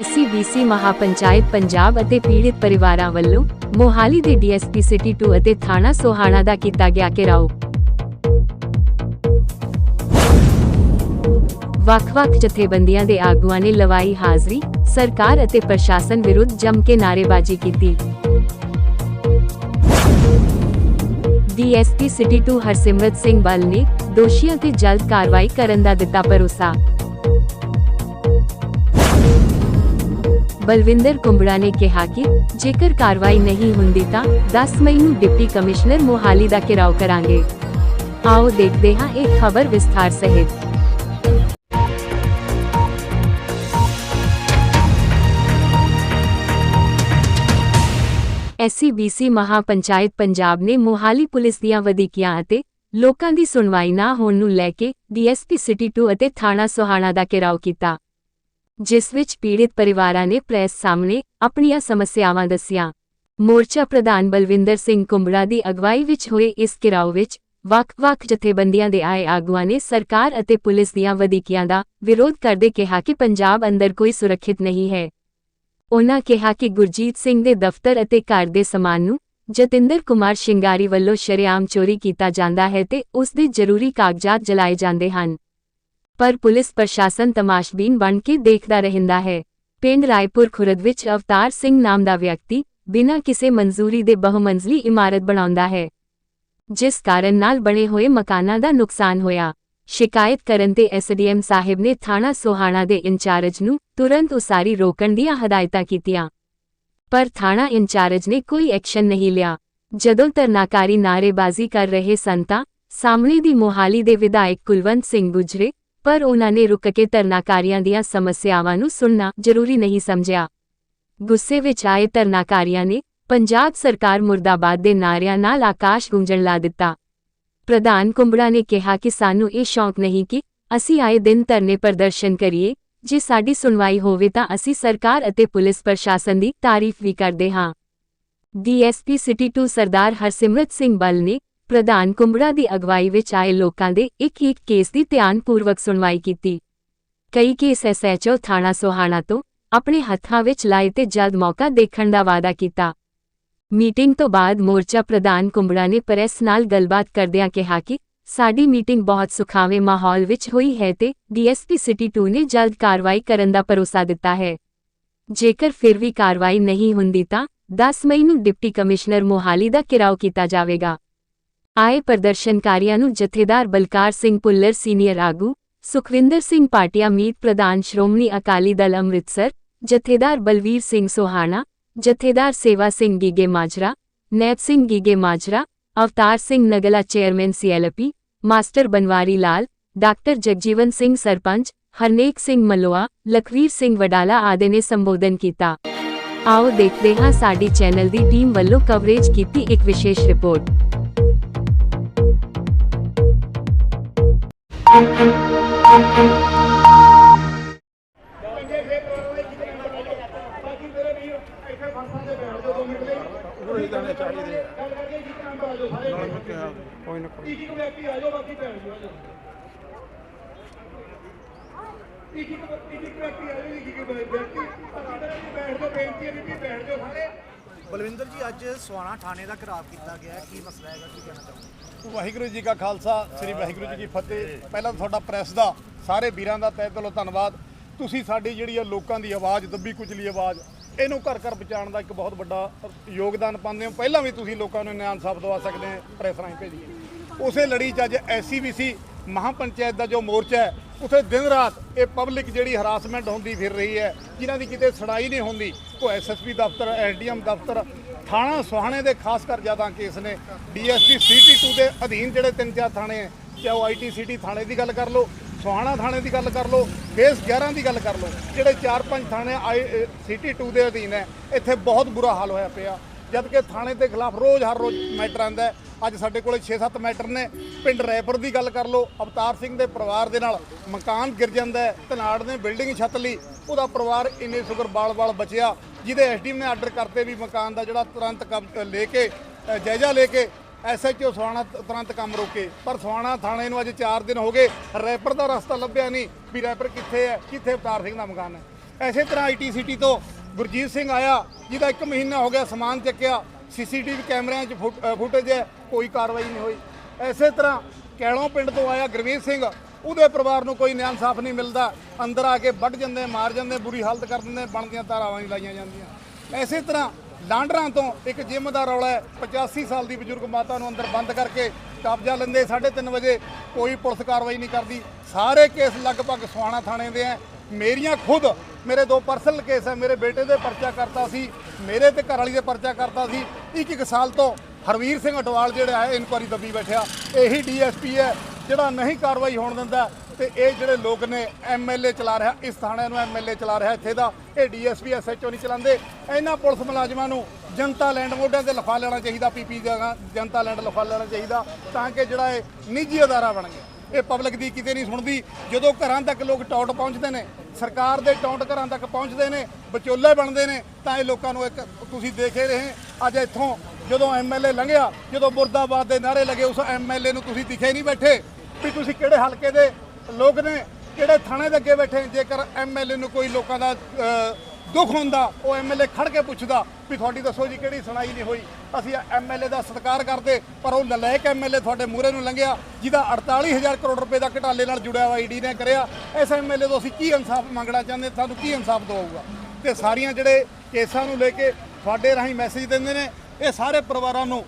SCBC mahapanchayat Punjab ਅਤੇ ਪੀੜਿਤ ਪਰਿਵਾਰਾਂ ਵੱਲੋਂ ਮੋਹਾਲੀ ਦੇ ਡੀਐਸਪੀ ਸਿਟੀ 2 ਅਤੇ ਥਾਣਾ ਸੋਹਾਣਾ ਦਾ ਕੀਤਾ ਗਿਆ ਘਿਰਾਓ। ਵੱਖ-ਵੱਖ ਜਥੇਬੰਦੀਆਂ ਦੇ ਆਗੂਆਂ ਨੇ ਲਵਾਈ ਹਾਜ਼ਰੀ, ਸਰਕਾਰ ਅਤੇ ਪ੍ਰਸ਼ਾਸਨ ਵਿਰੁੱਧ ਜੰਮ ਕੇ ਨਾਅਰੇਬਾਜ਼ੀ ਕੀਤੀ। ਡੀਐਸਪੀ ਸਿਟੀ 2 ਹਰਸਿਮਰਤ ਸਿੰਘ ਬਲ ਨੇ ਦੋਸ਼ੀਆਂ ਤੇ ਜਲਦ ਕਾਰਵਾਈ ਕਰਨ ਦਾ ਦਿੱਤਾ ਭਰੋਸਾ। ਬਲਵਿੰਦਰ ਕੁੰਬੜਾ ਨੇ ਕਿਹਾ ਕਿ ਜੇਕਰ ਕਾਰਵਾਈ ਨਹੀਂ ਹੁੰਦੀ ਤਾਂ 10 ਮਈ ਨੂੰ ਡਿਪਟੀ ਕਮਿਸ਼ਨਰ ਮੋਹਾਲੀ ਦਾ ਘਿਰਾਓ ਕਰਾਂਗੇ। ਆਓ ਦੇਖਦੇ ਹਾਂ ਇਹ ਖਬਰ ਵਿਸਥਾਰ ਸਹਿਤ। ਐਸਸੀਬੀਸੀ ਮਹਾਪੰਚਾਇਤ ਪੰਜਾਬ ਨੇ ਮੋਹਾਲੀ ਪੁਲਿਸ ਦੀਆਂ ਵਧੀਕੀਆਂ ਅਤੇ ਲੋਕਾਂ ਦੀ ਸੁਣਵਾਈ ਨਾ ਹੋਣ ਨੂੰ ਲੈ ਕੇ ਡੀਐਸਪੀ ਸਿਟੀ 2 ਅਤੇ ਥਾਣਾ ਸੋਹਾਣਾ ਦਾ ਘਿਰਾਓ ਕੀਤਾ। ਜਿਸ ਵਿੱਚ ਪੀੜਿਤ ਪਰਿਵਾਰਾਂ ਨੇ ਪ੍ਰੈਸ ਸਾਹਮਣੇ ਆਪਣੀਆਂ ਸਮੱਸਿਆਵਾਂ ਦੱਸੀਆਂ। ਮੋਰਚਾ ਪ੍ਰਧਾਨ ਬਲਵਿੰਦਰ ਸਿੰਘ ਕੁੰਬੜਾ ਦੀ ਅਗਵਾਈ ਵਿੱਚ ਹੋਏ ਇਸ ਘਿਰਾਓ ਵਿੱਚ ਵੱਖ-ਵੱਖ ਜਥੇਬੰਦੀਆਂ ਦੇ ਆਏ ਆਗੂਆਂ ਨੇ ਸਰਕਾਰ ਅਤੇ ਪੁਲਿਸ ਦੀਆਂ ਵਧੀਕੀਆਂ ਦਾ ਵਿਰੋਧ ਕਰਦੇ ਕਿਹਾ ਕਿ ਪੰਜਾਬ ਅੰਦਰ ਕੋਈ ਸੁਰੱਖਿਅਤ ਨਹੀਂ ਹੈ। ਉਹਨਾਂ ਕਿਹਾ ਕਿ ਗੁਰਜੀਤ ਸਿੰਘ ਦੇ ਦਫ਼ਤਰ ਅਤੇ ਘਰ ਦੇ ਸਮਾਨ ਨੂੰ ਜਤਿੰਦਰ ਕੁਮਾਰ ਸ਼ਿੰਗਾਰੀ ਵੱਲੋਂ ਸ਼ਰੇਆਮ ਚੋਰੀ ਕੀਤਾ ਜਾਂਦਾ ਹੈ ਤੇ ਉਸ ਦੇ ਜ਼ਰੂਰੀ ਕਾਗਜ਼ਾਤ ਜਲਾਏ ਜਾਂਦੇ ਹਨ। ਪਰ ਪੁਲਿਸ ਪ੍ਰਸ਼ਾਸਨ ਤਮਾਸ਼ਬੀਨ ਬਣ ਕੇ ਦੇਖਦਾ ਰਹਿੰਦਾ ਹੈ। ਪਿੰਡ ਰਾਏਪੁਰ ਖੁਰਦ ਵਿੱਚ ਅਵਤਾਰ ਸਿੰਘ ਨਾਮ ਦਾ ਵਿਅਕਤੀ ਬਿਨਾਂ ਕਿਸੇ ਮਨਜ਼ੂਰੀ ਦੇ ਬਹੁਮੰਜ਼ਲੀ ਇਮਾਰਤ ਬਣਾਉਂਦਾ ਹੈ। ਜਿਸ ਕਾਰਨ ਨਾਲ ਬਣੇ ਹੋਏ ਮਕਾਨਾਂ ਦਾ ਨੁਕਸਾਨ ਹੋਇਆ। ਸ਼ਿਕਾਇਤ ਕਰਨ ਤੇ ਐਸਡੀਐਮ ਸਾਹਿਬ ਨੇ ਥਾਣਾ ਸੋਹਾਣਾ ਦੇ ਇੰਚਾਰਜ ਨੂੰ ਤੁਰੰਤ ਉਸਾਰੀ ਰੋਕਣ ਦੀਆਂ ਹਦਾਇਤਾਂ ਕੀਤੀਆਂ। ਪਰ ਥਾਣਾ ਇੰਚਾਰਜ ਨੇ ਕੋਈ ਐਕਸ਼ਨ ਨਹੀਂ ਲਿਆ। ਜਦੋਂ ਧਰਨਾਕਾਰੀ ਨਾਅਰੇਬਾਜ਼ੀ ਕਰ ਰਹੇ ਸਨ ਤਾਂ ਸਾਹਮਣੇ ਦੀ ਮੋਹਾਲੀ ਦੇ ਵਿਧਾਇਕ ਕੁਲਵੰਤ ਸਿੰਘ ਗੁਜਰੇ ਪਰ ਉਹਨਾਂ ਨੇ ਰੁਕ ਕੇ ਧਰਨਾਕਾਰੀਆਂ ਦੀਆਂ ਸਮੱਸਿਆਵਾਂ ਨੂੰ ਸੁਣਨਾ ਜ਼ਰੂਰੀ ਨਹੀਂ ਸਮਝਿਆ। ਗੁੱਸੇ ਵਿੱਚ ਆਏ ਧਰਨਾਕਾਰੀਆਂ ਨੇ ਪੰਜਾਬ ਸਰਕਾਰ ਮੁਰਦਾਬਾਦ ਦੇ ਨਾਅਰਿਆਂ ਨਾਲ ਆਕਾਸ਼ ਗੂੰਜਣ ਲਾ ਦਿੱਤਾ। ਪ੍ਰਧਾਨ ਕੁੰਬੜਾ ਨੇ ਕਿਹਾ ਕਿ ਸਾਨੂੰ ਇਹ ਸ਼ੌਂਕ ਨਹੀਂ ਕਿ ਅਸੀਂ ਆਏ ਦਿਨ ਧਰਨੇ ਪ੍ਰਦਰਸ਼ਨ ਕਰੀਏ, ਜੇ ਸਾਡੀ ਸੁਣਵਾਈ ਹੋਵੇ ਤਾਂ ਅਸੀਂ ਸਰਕਾਰ ਅਤੇ ਪੁਲਿਸ ਪ੍ਰਸ਼ਾਸਨ ਦੀ ਤਾਰੀਫ ਵੀ ਕਰਦੇ ਹਾਂ। ਡੀਐਸਪੀ ਸਿਟੀ 2 ਸਰਦਾਰ ਹਰਸਿਮਰਤ ਸਿੰਘ ਬਲ ਨੇ ਪ੍ਰਧਾਨ ਕੁੰਬੜਾ ਦੀ ਅਗਵਾਈ ਵਿੱਚ ਆਏ ਲੋਕਾਂ ਦੇ ਇੱਕ ਇੱਕ ਕੇਸ ਦੀ ਧਿਆਨਪੂਰਵਕ ਸੁਣਵਾਈ ਕੀਤੀ। ਕਈ ਕੇਸ ਐਸਐਚਓ ਥਾਣਾ ਸੋਹਾਣਾ ਤੋਂ ਆਪਣੇ ਹੱਥਾਂ ਵਿੱਚ ਲਾਏ ਤੇ ਜਲਦ ਮੌਕਾ ਦੇਖਣ ਦਾ ਵਾਅਦਾ ਕੀਤਾ। ਮੀਟਿੰਗ ਤੋਂ ਬਾਅਦ ਮੋਰਚਾ ਪ੍ਰਧਾਨ ਕੁੰਬੜਾ ਨੇ ਪ੍ਰੈਸ ਨਾਲ ਗੱਲਬਾਤ ਕਰਦਿਆਂ ਕਿਹਾ ਕਿ ਸਾਡੀ ਮੀਟਿੰਗ ਬਹੁਤ ਸੁਖਾਵੇਂ ਮਾਹੌਲ ਵਿੱਚ ਹੋਈ ਹੈ ਤੇ ਡੀਐਸਪੀ ਸਿਟੀ 2 ਨੇ ਜਲਦ ਕਾਰਵਾਈ ਕਰਨ ਦਾ ਭਰੋਸਾ ਦਿੱਤਾ ਹੈ। ਜੇਕਰ ਫਿਰ ਵੀ ਕਾਰਵਾਈ ਨਹੀਂ ਹੁੰਦੀ ਤਾਂ 10 ਮਈ ਨੂੰ ਡਿਪਟੀ ਕਮਿਸ਼ਨਰ ਮੋਹਾਲੀ ਦਾ ਘਿਰਾਓ ਕੀਤਾ ਜਾਵੇਗਾ। ਆਏ ਪ੍ਰਦਰਸ਼ਨਕਾਰੀਆਂ ਨੂੰ ਜਥੇਦਾਰ ਬਲਕਾਰ ਸਿੰਘ ਪੁੱਲਰ ਸੀਨੀਅਰ ਆਗੂ ਸੁਖਵਿੰਦਰ ਸਿੰਘ ਪਾਟਿਆ ਮੀਤ ਪ੍ਰਧਾਨ ਸ਼੍ਰੋਮਣੀ ਅਕਾਲੀ ਦਲ ਅੰਮ੍ਰਿਤਸਰ ਜਥੇਦਾਰ ਬਲਵੀਰ ਸਿੰਘ ਸੋਹਾਣਾ ਜਥੇਦਾਰ Sewa Singh Gige Majra Nait Singh Gige Majra Avtar Singh Nagla chairman CLP master Banwari Lal doctor Jagjiwan Singh sarpanch Harnek Singh Maloya Lakhvir Singh Wadala ਆਦਿ ਨੇ ਸੰਬੋਧਨ ਕੀਤਾ ਆਓ ਦੇਖਦੇ ਹਾਂ ਸਾਡੀ ਚੈਨਲ ਦੀ ਟੀਮ ਵੱਲੋਂ ਕਵਰੇਜ ਕੀਤੀ ਇੱਕ ਵਿਸ਼ੇਸ਼ ਰਿਪੋਰਟ ਕੋਈ ਨਾ ਕੋਈ ਇੱਕ ਵਿਅਕਤੀ ਆ ਜਾਓ ਬਾਕੀ ਭੈਣ ਜੀ ਆ ਜਾਓ ਇੱਕ ਇੱਕ ਵਿਅਕਤੀ ਆ ਜਾਓ ਇੱਕ ਇੱਕ ਵਿਅਕਤੀ ਬੈਠ ਜਾਓ ਬੇਨਤੀ ਹੈ ਵੀ ਬੈਠ ਜਾਓ ਸਾਰੇ ਬਲਵਿੰਦਰ ਜੀ, ਅੱਜ ਸਵਾਣਾ ਥਾਣੇ ਦਾ ਘਰਾਵ ਕੀਤਾ ਗਿਆ ਕੀ ਮਸਲਾ ਹੈਗਾ? ਕੀ ਕਹਿਣਾ ਚਾਹੁੰਦੇ ਵਾਹਿਗੁਰੂ ਜੀ ਕਾ ਖਾਲਸਾ, ਸ੍ਰੀ ਵਾਹਿਗੁਰੂ ਜੀ ਕੀ ਫਤਿਹ। ਪਹਿਲਾਂ ਤਾਂ ਤੁਹਾਡਾ ਪ੍ਰੈਸ ਦਾ, ਸਾਰੇ ਵੀਰਾਂ ਦਾ ਤਹਿ ਦਿਲੋਂ ਧੰਨਵਾਦ। ਤੁਸੀਂ ਸਾਡੀ ਜਿਹੜੀ ਆ ਲੋਕਾਂ ਦੀ ਆਵਾਜ਼, ਦੱਬੀ ਕੁਚਲੀ ਆਵਾਜ਼, ਇਹਨੂੰ ਘਰ ਘਰ ਪਹੁੰਚਾਉਣ ਦਾ ਇੱਕ ਬਹੁਤ ਵੱਡਾ ਯੋਗਦਾਨ ਪਾਉਂਦੇ ਹੋ। ਪਹਿਲਾਂ ਵੀ ਤੁਸੀਂ ਲੋਕਾਂ ਨੂੰ ਨਿਆਂ ਇਨਸਾਫ ਦਵਾ ਸਕਦੇ ਆ ਪ੍ਰੈਸ ਰਾਹੀਂ ਭੇਜੀਏ। ਉਸੇ ਲੜੀ 'ਚ ਅੱਜ ਐਸਸੀਬੀਸੀ ਮਹਾਪੰਚਾਇਤ ਦਾ ਜੋ ਮੋਰਚਾ ਹੈ, ਉਥੇ ਦਿਨ ਰਾਤ ਇਹ ਪਬਲਿਕ ਜਿਹੜੀ ਹਰਾਸਮੈਂਟ ਹੁੰਦੀ, ਫਿਰ ਰਹੀ ਹੈ। ਜਿਨ੍ਹਾਂ ਦੀ ਕਿਤੇ ਸੁਣਾਈ ਨਹੀਂ ਹੁੰਦੀ ਕੋ ਐਸਐਸਪੀ ਦਫ਼ਤਰ ਐਸਡੀਐਮ ਦਫ਼ਤਰ ਥਾਣਾ ਸੁਹਾਣੇ ਦੇ ਖਾਸ ਕਰ ਜ਼ਿਆਦਾ ਕੇਸ ਨੇ। ਡੀਐਸਪੀ ਸਿਟੀ 2 ਦੇ ਅਧੀਨ ਜਿਹੜੇ ਤਿੰਨ ਚਾਰ ਥਾਣੇ ਹੈ, ਚਾਹੇ ਉਹ ਆਈਟੀ ਸਿਟੀ ਥਾਣੇ ਦੀ ਗੱਲ ਕਰ ਲਓ, ਸੁਹਾਣਾ ਥਾਣੇ ਦੀ ਗੱਲ ਕਰ ਲਓ ਫੇਸ 11 ਦੀ ਗੱਲ ਕਰ ਲਓ, ਜਿਹੜੇ 4-5 ਥਾਣੇ ਆਈ ਸਿਟੀ 2 ਦੇ ਅਧੀਨ ਹੈ, ਇੱਥੇ ਬਹੁਤ ਬੁਰਾ ਹਾਲ ਹੋਇਆ ਪਿਆ। ਜਦ ਕਿ ਥਾਣੇ ਦੇ ਖਿਲਾਫ ਰੋਜ਼ ਹਰ ਰੋਜ਼ ਮੈਟਰ ਆਉਂਦਾ ਅੱਜ ਸਾਡੇ ਕੋਲੇ 6-7 ਮੈਟਰ ਨੇ। ਪਿੰਡ ਰੈਪੁਰ ਦੀ ਗੱਲ ਕਰ ਲਓ, ਅਵਤਾਰ ਸਿੰਘ ਦੇ ਪਰਿਵਾਰ ਦੇ ਨਾਲ ਮਕਾਨ ਗਿਰ ਜਾਂਦਾ ਹੈ। ਧਨਾੜ ਨੇ ਬਿਲਡਿੰਗ ਛੱਤ ਲਈ, ਉਹਦਾ ਪਰਿਵਾਰ ਇੰਨੇ ਸ਼ੁਕਰ ਬਾਲ-ਬਾਲ ਬਚਿਆ। ਜਿਹਦੇ ਐਸਡੀਐਮ ਨੇ ਆਰਡਰ ਕਰਤੇ ਵੀ ਮਕਾਨ ਦਾ ਜਿਹੜਾ ਤੁਰੰਤ ਕਬ- ਲੈ ਕੇ ਜਾਇਜ਼ਾ ਲੈ ਕੇ ਐਸਐਚਓ ਸਵਾਣਾ ਤੁਰੰਤ ਕੰਮ ਰੋਕੇ। ਪਰ ਸਵਾਣਾ ਥਾਣੇ ਨੂੰ ਅੱਜ 4 ਦਿਨ ਹੋ ਗਏ, ਰੈਪਰ ਦਾ ਰਸਤਾ ਲੱਭਿਆ ਨਹੀਂ ਵੀ ਰੈਪਰ ਕਿੱਥੇ ਹੈ, ਕਿੱਥੇ ਅਵਤਾਰ ਸਿੰਘ ਦਾ ਮਕਾਨ ਹੈ। ਐਸੇ ਤਰ੍ਹਾਂ ਆਈਟੀਸੀਟੀ ਤੋਂ ਗੁਰਜੀਤ ਸਿੰਘ ਆਇਆ, ਜਿਹਦਾ 1 ਮਹੀਨਾ ਹੋ ਗਿਆ ਸਮਾਨ ਚੱਕਿਆ, ਸੀਸੀਟੀਵੀ ਕੈਮਰਿਆਂ 'ਚ ਫੁਟ- ਫੁਟੇਜ ਹੈ, ਕੋਈ ਕਾਰਵਾਈ ਨਹੀਂ ਹੋਈ। ਐਸੇ ਤਰ੍ਹਾਂ ਕੈਲੋਂ ਪਿੰਡ ਤੋਂ ਆਇਆ ਗੁਰਵੀਰ ਸਿੰਘ, ਉਹਦੇ ਪਰਿਵਾਰ ਨੂੰ ਕੋਈ ਨਿਆਂ ਇਨਸਾਫ ਨਹੀਂ ਮਿਲਦਾ। ਅੰਦਰ ਆ ਕੇ ਵੱਢ ਜਾਂਦੇ, ਮਾਰ ਜਾਂਦੇ, ਬੁਰੀ ਹਾਲਤ ਕਰ ਦਿੰਦੇ, ਬਣਦੀਆਂ ਧਾਰਾਵਾਂ ਨਹੀਂ ਲਾਈਆਂ ਜਾਂਦੀਆਂ। ਐਸੇ ਤਰ੍ਹਾਂ ਲਾਂਡਰਾਂ ਤੋਂ ਇੱਕ ਜਿਮ ਦਾ ਰੌਲਾ ਹੈ 85 ਸਾਲ ਦੀ ਬਜ਼ੁਰਗ ਮਾਤਾ ਨੂੰ ਅੰਦਰ ਬੰਦ ਕਰਕੇ ਕਬਜ਼ਾ ਲੈਂਦੇ 3:30 ਵਜੇ ਕੋਈ ਪੁਲਿਸ ਕਾਰਵਾਈ ਨਹੀਂ ਕਰਦੀ। ਸਾਰੇ ਕੇਸ ਲਗਭਗ ਸਵਾਣਾ ਥਾਣੇ ਦੇ ਹੈ। ਮੇਰੀਆਂ ਖੁਦ, ਮੇਰੇ ਦੋ ਪਰਸਨਲ ਕੇਸ ਹੈ ਮੇਰੇ ਬੇਟੇ ਦੇ ਪਰਚਾ ਕਰਤਾ ਸੀ, ਮੇਰੇ ਤੇ ਘਰ ਵਾਲੀ ਦੇ ਪਰਚਾ ਕਰਤਾ ਸੀ। ਇੱਕ ਇੱਕ ਸਾਲ ਤੋਂ ਹਰਵੀਰ ਸਿੰਘ ਅਟਵਾਲ ਜਿਹੜਾ ਹੈ ਇਨਕੁਆਰੀ ਦੱਬੀ ਬੈਠਿਆ। ਇਹੀ ਡੀਐਸਪੀ ਹੈ, ਜਿਹੜਾ ਨਹੀਂ ਕਾਰਵਾਈ ਹੋਣ ਦਿੰਦਾ, ਤੇ ਇਹ ਜਿਹੜੇ ਲੋਕ ਨੇ ਐਮਐਲਏ ਚਲਾ ਰਿਹਾ, ਇਸ ਥਾਣੇ ਨੂੰ ਐਮਐਲਏ ਚਲਾ ਰਿਹਾ ਇੱਥੇ ਦਾ। ਇਹ ਡੀਐਸਪੀ ਐਸਐਚਓ ਨਹੀਂ ਚਲਾਉਂਦੇ। ਇਹਨਾਂ ਪੁਲਿਸ ਮੁਲਾਜ਼ਮਾਂ ਨੂੰ ਜਨਤਾ ਲੈਂਡ ਮੋਢਿਆਂ ਤੇ ਲਿਖਾ ਲੈਣਾ ਚਾਹੀਦਾ ਪੀਪੀ ਜਗ੍ਹਾ, ਜਨਤਾ ਲੈਂਡ ਲਿਖਾ ਲੈਣਾ ਚਾਹੀਦਾ, ਤਾਂ ਕਿ ਜਿਹੜਾ ਇਹ ਨਿੱਜੀ ਅਦਾਰਾ ਬਣ ਗਿਆ ਇਹ ਪਬਲਿਕ ਦੀ ਕਿਤੇ ਨਹੀਂ ਸੁਣਦੀ। ਜਦੋਂ ਘਰਾਂ ਤੱਕ ਲੋਕ ਟੌਟ ਪਹੁੰਚਦੇ ਨੇ, ਸਰਕਾਰ ਦੇ ਟੌਟ ਘਰਾਂ ਤੱਕ ਪਹੁੰਚਦੇ ਨੇ, ਵਿਚੋਲੇ ਬਣਦੇ ਨੇ, ਤਾਂ ਇਹ ਲੋਕਾਂ ਨੂੰ ਇੱਕ ਤੁਸੀਂ ਦੇਖੇ ਰਹੇ ਅੱਜ ਇੱਥੋਂ ਜਦੋਂ ਐਮਐਲਏ ਲੰਘਿਆ, ਜਦੋਂ ਮੁਰਦਾਬਾਦ ਦੇ ਨਾਰੇ ਲੱਗੇ, ਉਸ ਐਮਐਲਏ ਨੂੰ ਤੁਸੀਂ ਦਿਖੇ ਨਹੀਂ ਬੈਠੇ ਵੀ ਤੁਸੀਂ ਕਿਹੜੇ ਹਲਕੇ ਦੇ ਲੋਕ ਨੇ, ਕਿਹੜੇ ਥਾਣੇ ਦੇ ਅੱਗੇ ਬੈਠੇ ਜੇਕਰ ਐਮਐਲਏ ਨੂੰ ਕੋਈ ਲੋਕਾਂ ਦਾ ਦੁੱਖ ਹੁੰਦਾ, ਉਹ ਐਮਐਲਏ ਖੜ ਕੇ ਪੁੱਛਦਾ ਵੀ ਤੁਹਾਡੀ ਦੱਸੋ ਜੀ ਕਿਹੜੀ ਸੁਣਾਈ ਨਹੀਂ ਹੋਈ। ਅਸੀਂ ਐਮਐਲਏ ਦਾ ਸਤਿਕਾਰ ਕਰਦੇ, ਪਰ ਉਹ ਨਲਾਇਕ ਐਮਐਲਏ ਤੁਹਾਡੇ ਮੂਹਰੇ ਨੂੰ ਲੰਘਿਆ, ਜਿਹਦਾ 48000 ਕਰੋੜ ਰੁਪਏ ਦਾ ਘਟਾਲੇ ਨਾਲ ਜੁੜਿਆ ਹੋਇਆ ਈਡੀ ਨੇ ਕਰਿਆ। ਇਸ ਐਮਐਲਏ ਤੋਂ ਅਸੀਂ ਕੀ ਇਨਸਾਫ ਮੰਗਣਾ ਚਾਹੁੰਦੇ, ਸਾਨੂੰ ਕੀ ਇਨਸਾਫ ਦਵਾਊਗਾ? ਤੇ ਸਾਰੀਆਂ ਜਿਹੜੇ ਕੇਸਾਂ ਨੂੰ ਲੈ ਕੇ ਤੁਹਾਡੇ ਰਾਹੀਂ ਮੈਸੇਜ ਦਿੰਦੇ ਨੇ, ਇਹ ਸਾਰੇ ਪਰਿਵਾਰਾਂ ਨੂੰ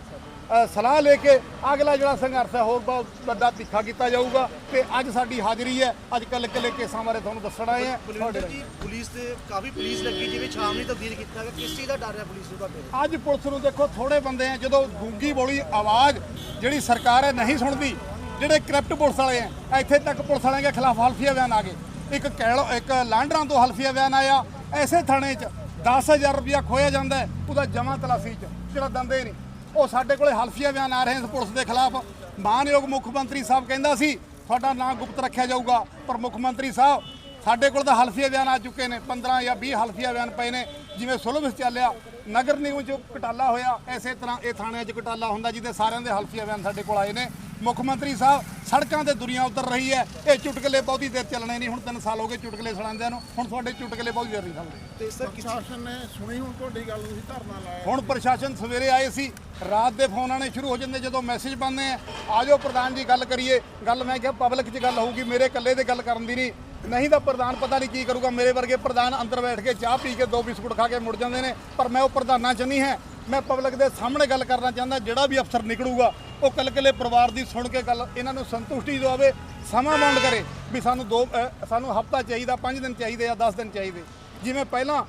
ਸਲਾਹ ਲੈ ਕੇ ਅਗਲਾ ਜਿਹੜਾ ਸੰਘਰਸ਼ ਹੈ ਹੋਰ ਬਹੁਤ ਵੱਡਾ ਤਿੱਖਾ ਕੀਤਾ ਜਾਊਗਾ। ਤੇ ਅੱਜ ਸਾਡੀ ਹਾਜ਼ਰੀ ਹੈ। ਅੱਜ ਕੱਲ੍ਹ ਕੱਲੇ ਕੇਸਾਂ ਬਾਰੇ ਤੁਹਾਨੂੰ ਦੱਸਣ ਆਏ ਹਾਂ। ਬਲਵਿੰਦਰ ਜੀ ਪੁਲਿਸ ਤੇ ਕਾਫੀ ਪੁਲਿਸ ਲੱਗੀ ਜਿਵੇਂ ਸ਼ਾਮ ਨੂੰ ਤਬਦੀਲ ਕੀਤਾ ਗਿਆ। ਕਿਸ ਚੀਜ਼ ਦਾ ਡਰ ਹੈ ਪੁਲਿਸ ਨੂੰ ਤੁਹਾਡੇ ਅੱਜ ਪੁਲਿਸ ਨੂੰ ਦੇਖੋ ਥੋੜੇ ਬੰਦੇ ਆ ਜਦੋਂ ਗੂੰਗੀ ਬੋਲੀ ਆਵਾਜ਼ ਜਿਹੜੀ ਸਰਕਾਰ ਹੈ ਨਹੀਂ ਸੁਣਦੀ ਜਿਹੜੇ ਕਰਪਟ ਪੁਲਿਸ ਵਾਲੇ ਆ ਇੱਥੇ ਤੱਕ ਪੁਲਿਸ ਵਾਲਿਆਂ ਦੇ ਖਿਲਾਫ ਹਲਫੀਆ ਬਿਆਨ ਆ ਗਏ। ਇੱਕ ਕੈਲੋ ਇੱਕ ਲਾਂਡਰਾਂ ਤੋਂ ਹਲਫੀਆ ਬਿਆਨ ਆਇਆ। ਐਸੇ ਥਾਣੇ 'ਚ 10000 ਰੁਪਇਆ ਖੋਇਆ ਜਾਂਦਾ ਉਹਦਾ ਜਮਾ ਤਲਾਸੀ 'ਚ ਜਿਹੜਾ ਦੰਦੇ ਨਹੀਂ। ਉਹ ਸਾਡੇ ਕੋਲੇ ਹਲਫੀਆ ਬਿਆਨ ਆ ਰਹੇ ਇਸ ਪੁਲਿਸ ਦੇ ਖਿਲਾਫ। ਮਾਨਯੋਗ ਮੁੱਖ ਮੰਤਰੀ ਸਾਹਿਬ ਕਹਿੰਦਾ ਸੀ, ਤੁਹਾਡਾ ਨਾਂ ਗੁਪਤ ਰੱਖਿਆ ਜਾਊਗਾ। ਪਰ ਮੁੱਖ ਮੰਤਰੀ ਸਾਹਿਬ, ਸਾਡੇ ਕੋਲ ਤਾਂ ਹਲਫੀਆ ਬਿਆਨ ਆ ਚੁੱਕੇ ਨੇ 15 ਜਾਂ 20 ਹਲਫੀਆ ਬਿਆਨ ਪਏ ਨੇ, ਜਿਵੇਂ ਸੁਲਭ ਚੱਲਿਆ, ਨਗਰ ਨਿਗਮ ਚ ਘਟਾਲਾ ਹੋਇਆ, ਐਸੇ ਤਰ੍ਹਾਂ ਇਹ ਥਾਣਿਆਂ 'ਚ ਘਟਾਲਾ ਹੁੰਦਾ, ਜਿਹਦੇ ਸਾਰਿਆਂ ਦੇ ਹਲਫੀਆ ਬਿਆਨ ਸਾਡੇ ਕੋਲ ਆਏ ਨੇ। ਮੁੱਖ ਮੰਤਰੀ ਸਾਹਿਬ ਸੜਕਾਂ ਤੇ ਦੁਨੀਆ ਉਤਰ ਰਹੀ ਹੈ। ਇਹ ਚੁਟਕਲੇ ਬਹੁਤੀ ਦੇਰ ਚੱਲਣੇ ਨਹੀਂ ਹੁਣ 3 ਸਾਲ ਹੋ ਗਏ ਚੁਟਕਲੇ ਸੁਣਾਉਂਦਿਆਂ ਨੂੰ। ਹੁਣ ਤੁਹਾਡੇ ਚੁਟਕਲੇ ਬਹੁਤੀ ਦੇਰ ਨਹੀਂ ਚੱਲਦੇ ਤੇ ਸਰ ਪ੍ਰਸ਼ਾਸਨ ਨੇ ਸੁਣੀ ਹੁਣ ਤੁਹਾਡੀ ਗੱਲ ਤੁਸੀਂ ਧਰਨਾ ਲਾਇਆ। ਹੁਣ ਪ੍ਰਸ਼ਾਸਨ ਸਵੇਰੇ ਆਏ ਸੀ ਰਾਤ ਦੇ ਫੋਨ ਆਣੇ ਸ਼ੁਰੂ ਹੋ ਜਾਂਦੇ ਜਦੋਂ ਮੈਸੇਜ ਪਾਉਂਦੇ ਆ ਆਜੋ ਪ੍ਰਧਾਨ ਜੀ ਗੱਲ ਕਰੀਏ। ਗੱਲ ਮੈਂ ਕਿਹਾ ਪਬਲਿਕ 'ਚ ਗੱਲ ਹੋਊਗੀ ਮੇਰੇ ਇਕੱਲੇ ਦੇ ਗੱਲ ਕਰਨ ਦੀ ਨਹੀਂ। ਨਹੀਂ ਤਾਂ ਪ੍ਰਧਾਨ ਪਤਾ ਨਹੀਂ ਕੀ ਕਰੂਗਾ ਮੇਰੇ ਵਰਗੇ ਪ੍ਰਧਾਨ ਅੰਦਰ ਬੈਠ ਕੇ ਚਾਹ ਪੀ ਕੇ ਦੋ ਬਿਸਕੁਟ ਖਾ ਕੇ ਮੁੜ ਜਾਂਦੇ ਨੇ ਪਰ ਮੈਂ ਉਹ ਪ੍ਰਧਾਨਾਂ 'ਚ ਨਹੀਂ ਹੈ। ਮੈਂ ਪਬਲਿਕ ਦੇ ਸਾਹਮਣੇ ਗੱਲ ਕਰਨਾ ਚਾਹੁੰਦਾ ਜਿਹੜਾ ਵੀ ਅਫਸਰ ਨਿਕਲੂਗਾ ਉਹ ਕਲਕਲੇ ਪਰਿਵਾਰ ਦੀ ਸੁਣ ਕੇ ਗੱਲ ਇਹਨਾਂ ਨੂੰ ਸੰਤੁਸ਼ਟੀ ਦਵਾਵੇ ਸਮਾਂ ਬਾਉਂਡ ਕਰੇ ਵੀ ਸਾਨੂੰ ਦੋ ਸਾਨੂੰ ਹਫਤਾ ਚਾਹੀਦਾ 5 ਦਿਨ ਚਾਹੀਦੇ ਆ 10 ਦਿਨ ਚਾਹੀਦੇ। ਜਿਵੇਂ ਪਹਿਲਾਂ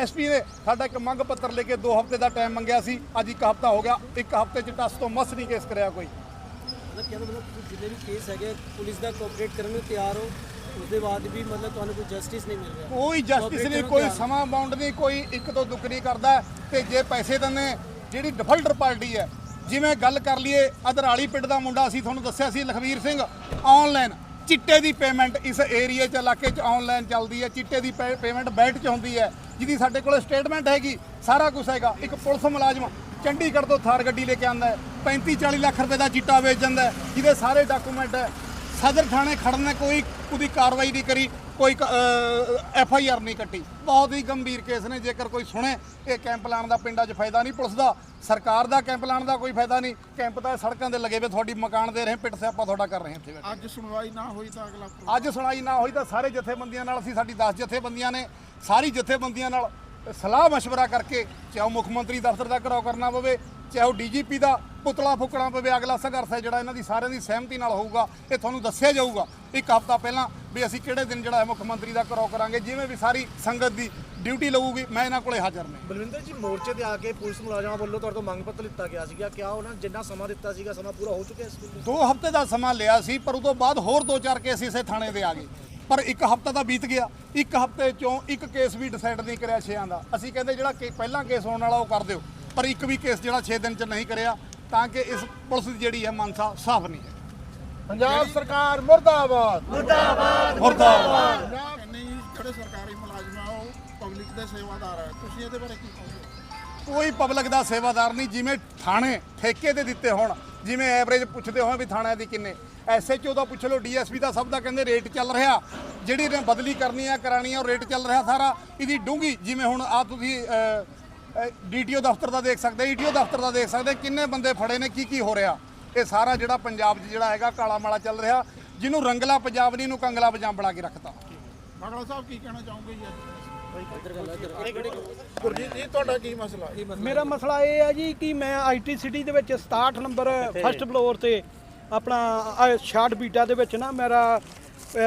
ਐਸਪੀ ਨੇ ਸਾਡਾ ਇੱਕ ਮੰਗ ਪੱਤਰ ਲੈ ਕੇ 2 ਹਫ਼ਤੇ ਦਾ ਟਾਈਮ ਮੰਗਿਆ ਸੀ ਅੱਜ ਇੱਕ ਹਫ਼ਤਾ ਹੋ ਗਿਆ ਇੱਕ ਹਫ਼ਤੇ ਚ ਟਸ ਤੋਂ ਮਸ ਨਹੀਂ ਕੇਸ ਕਰਿਆ ਕੋਈ। ਮਤਲਬ ਕਹਿੰਦਾ ਮਤਲਬ ਜਿੰਨੇ ਵੀ ਕੇਸ ਹੈਗੇ ਪੁਲਿਸ ਦਾ ਕੋਆਪਰੇਟ ਕਰਨ ਨੂੰ ਤਿਆਰ ਹੋ ਉਸ ਦੇ ਬਾਅਦ ਵੀ ਮਤਲਬ ਤੁਹਾਨੂੰ ਕੋਈ ਜਸਟਿਸ ਨਹੀਂ ਮਿਲ ਰਿਹਾ। ਕੋਈ ਜਸਟਿਸ ਨਹੀਂ ਕੋਈ ਸਮਾਂ ਬਾਉਂਡ ਨਹੀਂ ਕੋਈ ਇੱਕ ਤੋਂ ਦੁੱਖ ਨਹੀਂ ਕਰਦਾ ਤੇ ਜੇ ਪੈਸੇ ਦਿੰਦੇ ਜਿਹੜੀ ਡਿਫਾਲਟਰ ਪਾਰਟੀ ਹੈ ਜਿਵੇਂ ਗੱਲ ਕਰ ਲਈਏ ਅਦਰਾਲੀ ਪਿੰਡ ਦਾ ਮੁੰਡਾ ਅਸੀਂ ਤੁਹਾਨੂੰ ਦੱਸਿਆ ਸੀ ਲਖਵੀਰ ਸਿੰਘ ਆਨਲਾਈਨ ਚਿੱਟੇ ਦੀ ਪੇਮੈਂਟ ਇਸ ਏਰੀਏ 'ਚ, ਇਲਾਕੇ 'ਚ ਆਨਲਾਈਨ ਚੱਲਦੀ ਹੈ, ਚਿੱਟੇ ਦੀ ਪੇਮੈਂਟ ਬੈਂਕ 'ਚ ਹੁੰਦੀ ਹੈ, ਜਿਹਦੀ ਸਾਡੇ ਕੋਲ ਸਟੇਟਮੈਂਟ ਹੈਗੀ, ਸਾਰਾ ਕੁਝ ਹੈਗਾ, ਇੱਕ ਪੁਲਿਸ ਮੁਲਾਜ਼ਮ ਚੰਡੀਗੜ੍ਹ ਤੋਂ ਥਾਰ ਗੱਡੀ ਲੈ ਕੇ ਆਂਦਾ ਹੈ 35 40 ਲੱਖ ਰੁਪਏ ਦਾ ਚਿੱਟਾ ਵੇਚ ਜਾਂਦਾ ਜਿਹਦੇ ਸਾਰੇ ਡਾਕੂਮੈਂਟ ਹੈ, ਸਦਰ ਥਾਣੇ ਖੜਨ ਨੇ ਕੋਈ ਉਹਦੀ ਕਾਰਵਾਈ ਨਹੀਂ ਕਰੀ ਕੋਈ ਐਫ ਆਈ ਆਰ ਨਹੀਂ ਕੱਟੀ ਬਹੁਤ ਹੀ ਗੰਭੀਰ ਕੇਸ ਨੇ ਜੇਕਰ ਕੋਈ ਸੁਣੇ ਇਹ ਕੈਂਪ ਲਾਉਣ ਦਾ ਪਿੰਡਾਂ 'ਚ ਫਾਇਦਾ ਨਹੀਂ ਪੁਲਿਸ ਦਾ ਸਰਕਾਰ ਦਾ ਕੈਂਪ ਲਾਉਣ ਦਾ ਕੋਈ ਫਾਇਦਾ ਨਹੀਂ ਕੈਂਪ ਤਾਂ ਸੜਕਾਂ ਤੇ ਲੱਗੇ ਵੇ ਤੁਹਾਡੀ ਮਕਾਨ ਦੇ ਰਹੇ ਪਿੱਟ ਸਿਆਪਾ ਤੁਹਾਡਾ ਕਰ ਰਹੇ ਇੱਥੇ ਬੈਠੇ। ਅੱਜ ਸੁਣਵਾਈ ਨਾ ਹੋਈ ਤਾਂ ਅਗਲਾ ਅੱਜ ਸੁਣਾਈ ਨਾ ਹੋਈ ਤਾਂ ਸਾਰੇ ਜਥੇਬੰਦੀਆਂ ਨਾਲ ਅਸੀਂ ਸਾਡੀ 10 ਜਥੇਬੰਦੀਆਂ ਨੇ ਸਾਰੀ ਜਥੇਬੰਦੀਆਂ ਨਾਲ ਸਲਾਹ مشورہ ਕਰਕੇ ਚਾਹੇ ਉਹ ਮੁੱਖ ਮੰਤਰੀ ਦਫ਼ਤਰ ਦਾ ਘਰਾਓ ਕਰਨਾ ਪਵੇ ਚਾਹੇ ਉਹ ਡੀਜੀਪੀ ਦਾ ਪੁਤਲਾ ਫੁੱਕਣਾ ਪਵੇ ਅਗਲਾ ਸੰਘਰਸ਼ ਹੈ ਜਿਹੜਾ ਇਹਨਾਂ ਦੀ ਸਾਰਿਆਂ ਦੀ ਸਹਿਮਤੀ ਨਾਲ ਹੋਊਗਾ ਇਹ ਤੁਹਾਨੂੰ ਦੱਸਿਆ ਜਾਊਗਾ ਇੱਕ ਹਫ਼ਤਾ ਪਹਿਲਾਂ ਵੀ ਅਸੀਂ ਕਿਹੜੇ ਦਿਨ ਜਿਹੜਾ ਹੈ ਮੁੱਖ ਮੰਤਰੀ ਦਾ ਘਰਾਓ ਕਰਾਂਗੇ ਜਿਵੇਂ ਵੀ ਸਾਰੀ ਸੰਗਤ ਦੀ ਡਿਊਟੀ ਲਊਗੀ ਮੈਂ ਇਹਨਾਂ ਕੋਲੇ ਹਾਜ਼ਰ ਨੇ ਬਲਵਿੰਦਰ ਜੀ ਮੋਰਚੇ ਤੇ ਆ ਕੇ ਪੁਲਿਸ ਮੁਲਾਜ਼ਮਾਂ ਵੱਲੋਂ ਤੁਹਾਡੇ ਤੋਂ ਮੰਗ ਪੱਤਰ ਲਿੱਤਾ ਗਿਆ ਸੀਗਾ ਕਿਆ ਉਹਨਾਂ ਨੇ ਜਿੰਨਾ ਸਮਾਂ ਦਿੱਤਾ ਸੀਗਾ ਸਮਾਂ ਪੂਰਾ ਹੋ ਚੁੱਕਿਆ ਇਸ ਵੇਲੇ? ਦੋ ਹਫ਼ਤੇ ਦਾ ਸਮਾਂ ਲਿਆ ਸੀ ਪਰ ਉਦੋਂ ਬਾਅਦ ਹੋਰ ਦੋ ਚਾਰ ਕੇਸ ਇਸੇ ਥਾਣੇ ਦੇ ਆ ਗਏ। ਪਰ ਇੱਕ ਹਫ਼ਤਾ ਤਾਂ ਬੀਤ ਗਿਆ ਇੱਕ ਹਫ਼ਤੇ ਚੋਂ ਇੱਕ ਕੇਸ ਵੀ ਡਿਸਾਈਡ ਨਹੀਂ ਕਰਿਆ ਛੇਆਂ ਦਾ। ਅਸੀਂ ਕਹਿੰਦੇ ਜਿਹੜਾ ਕਿ ਪਹਿਲਾਂ ਕੇਸ ਹੋਣ ਵਾਲਾ ਉਹ ਕਰ ਦਿਓ। ਪਰ ਇੱਕ ਵੀ ਕੇਸ ਜਿਹੜਾ 6 ਦਿਨ ਚ ਨਹੀਂ ਕਰਿਆ ਤਾਂ ਕਿ ਇਸ ਪੁਲਿਸ ਦੀ ਜਿਹੜੀ ਹੈ ਮਨਸਾ ਸਾਫ਼ ਨਹੀਂ ਹੈ। ਪੰਜਾਬ ਸਰਕਾਰ ਮੁਰਦਾਬਾਦ। ਮੁਰਦਾਬਾਦ ਪੰਜਾਬ ਨਹੀਂ ਜਿਹੜੇ ਸਰਕਾਰੀ ਮੁਲਾਜ਼ਮ ਆ ਉਹ ਪਬਲਿਕ ਦੇ ਸੇਵਾਦਾਰ ਹੈ ਤੁਸੀਂ ਇਹਦੇ ਬਾਰੇ ਕੀ ਕਹੋਗੇ? ਕੋਈ ਪਬਲਿਕ ਦਾ ਸੇਵਾਦਾਰ ਨਹੀਂ ਜਿਵੇਂ ਥਾਣੇ ਠੇਕੇ ਤੇ ਦਿੱਤੇ ਹੋਣ ਜਿਵੇਂ ਐਵਰੇਜ ਪੁੱਛਦੇ ਹੋਣ ਵੀ ਥਾਣਿਆਂ ਦੀ ਕਿੰਨੇ। ਐਸਐਚਓ ਦਾ ਪੁੱਛ ਲਓ ਡੀਐਸਪੀ ਦਾ ਸਭ ਦਾ ਕਹਿੰਦੇ ਰੇਟ ਚੱਲ ਰਿਹਾ। ਜਿਹੜੀ ਨੇ ਬਦਲੀ ਕਰਨੀ ਆ ਕਰਾਣੀ ਆ ਉਹ ਰੇਟ ਚੱਲ ਰਿਹਾ ਸਾਰਾ। ਇਹਦੀ ਡੂੰਗੀ ਜਿਵੇਂ ਹੁਣ ਆ ਤੁਸੀਂ ਡੀਟੀਓ ਦਫ਼ਤਰ ਦਾ ਦੇਖ ਸਕਦੇ ਈਟੀਓ ਦਫ਼ਤਰ ਦਾ ਦੇਖ ਸਕਦੇ ਕਿੰਨੇ ਬੰਦੇ ਫੜੇ ਨੇ ਕੀ ਕੀ ਹੋ ਰਿਹਾ। ਇਹ ਸਾਰਾ ਜਿਹੜਾ ਪੰਜਾਬ 'ਚ ਜਿਹੜਾ ਹੈਗਾ ਕਾਲਾ ਮਾਲਾ ਚੱਲ ਰਿਹਾ ਜਿਹਨੂੰ ਰੰਗਲਾ ਪੰਜਾਬ ਨਹੀਂ ਇਹਨੂੰ ਕੰਗਲਾ ਪੰਜਾਬ ਬਣਾ ਕੇ ਰੱਖਤਾ। ਬਾਗਲਾ ਸਾਹਿਬ ਕੀ ਕਹਿਣਾ ਚਾਹੋਗੇ ਜੀ ਅੱਜ? ਗੁਰਜੀਤ ਜੀ ਤੁਹਾਡਾ ਕੀ ਮਸਲਾ? ਮੇਰਾ ਮਸਲਾ ਇਹ ਹੈ ਜੀ ਕਿ ਮੈਂ ਆਈਟੀ ਸਿਟੀ ਦੇ ਵਿੱਚ 67 ਨੰਬਰ ਫਸਟ ਫਲੋਰ ਤੇ ਆਪਣਾ ਸ਼ਾਰਟ ਬੀਟਾ ਦੇ ਵਿੱਚ ਨਾ ਮੇਰਾ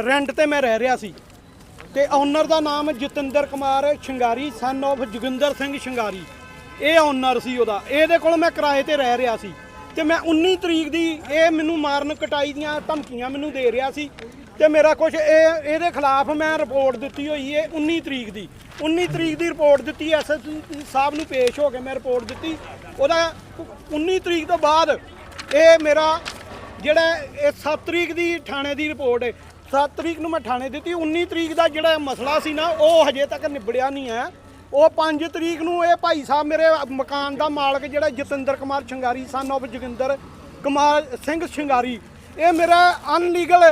ਰੈਂਟ ਤੇ ਮੈਂ ਰਹਿ ਰਿਹਾ ਸੀ। ਤੇ ਓਨਰ ਦਾ ਨਾਮ ਜਤਿੰਦਰ ਕੁਮਾਰ ਸ਼ਿੰਗਾਰੀ ਸਨ of ਜੋਗਿੰਦਰ ਸਿੰਘ ਸ਼ਿੰਗਾਰੀ। ਇਹ ਓਨਰ ਸੀ ਉਹਦਾ। ਇਹਦੇ ਕੋਲ ਮੈਂ ਕਿਰਾਏ ਤੇ ਰਹਿ ਰਿਹਾ ਸੀ। ਤੇ ਮੈਂ 19 ਤਰੀਕ ਦੀ ਇਹ ਮੈਨੂੰ ਮਾਰਨ ਕਟਾਈ ਦੀਆਂ ਧਮਕੀਆਂ ਮੈਨੂੰ ਦੇ ਰਿਹਾ ਸੀ। ਤੇ ਮੇਰਾ ਕੁਝ ਇਹ, ਇਹਦੇ ਖਿਲਾਫ ਮੈਂ ਰਿਪੋਰਟ ਦਿੱਤੀ ਹੋਈ ਹੈ 19 ਤਰੀਕ ਦੀ। 19 ਤਰੀਕ ਦੀ ਰਿਪੋਰਟ ਦਿੱਤੀ, ਐਸ ਸਾਹਿਬ ਨੂੰ ਪੇਸ਼ ਹੋ ਕੇ ਮੈਂ ਰਿਪੋਰਟ ਦਿੱਤੀ। ਉਹਦਾ 19 ਤਰੀਕ ਤੋਂ ਬਾਅਦ ਇਹ ਮੇਰਾ ਜਿਹੜਾ ਇਹ 7 ਤਰੀਕ ਦੀ ਥਾਣੇ ਦੀ ਰਿਪੋਰਟ ਹੈ 7 ਤਰੀਕ ਨੂੰ ਮੈਂ ਥਾਣੇ ਦਿੱਤੀ 19 ਤਰੀਕ ਦਾ ਜਿਹੜਾ ਮਸਲਾ ਸੀ ਨਾ, ਉਹ ਹਜੇ ਤੱਕ ਨਿਬੜਿਆ ਨਹੀਂ ਹੈ। ਉਹ 5 ਤਰੀਕ ਨੂੰ ਇਹ ਭਾਈ ਸਾਹਿਬ ਮੇਰੇ ਮਕਾਨ ਦਾ ਮਾਲਕ ਜਿਹੜਾ ਜਤਿੰਦਰ ਕੁਮਾਰ ਸ਼ਿੰਗਾਰੀ ਸਨ of ਜੋਗਿੰਦਰ ਕੁਮਾਰ ਸਿੰਘ ਸ਼ਿੰਗਾਰੀ ਇਹ ਮੇਰਾ ਅਨਲੀਗਲ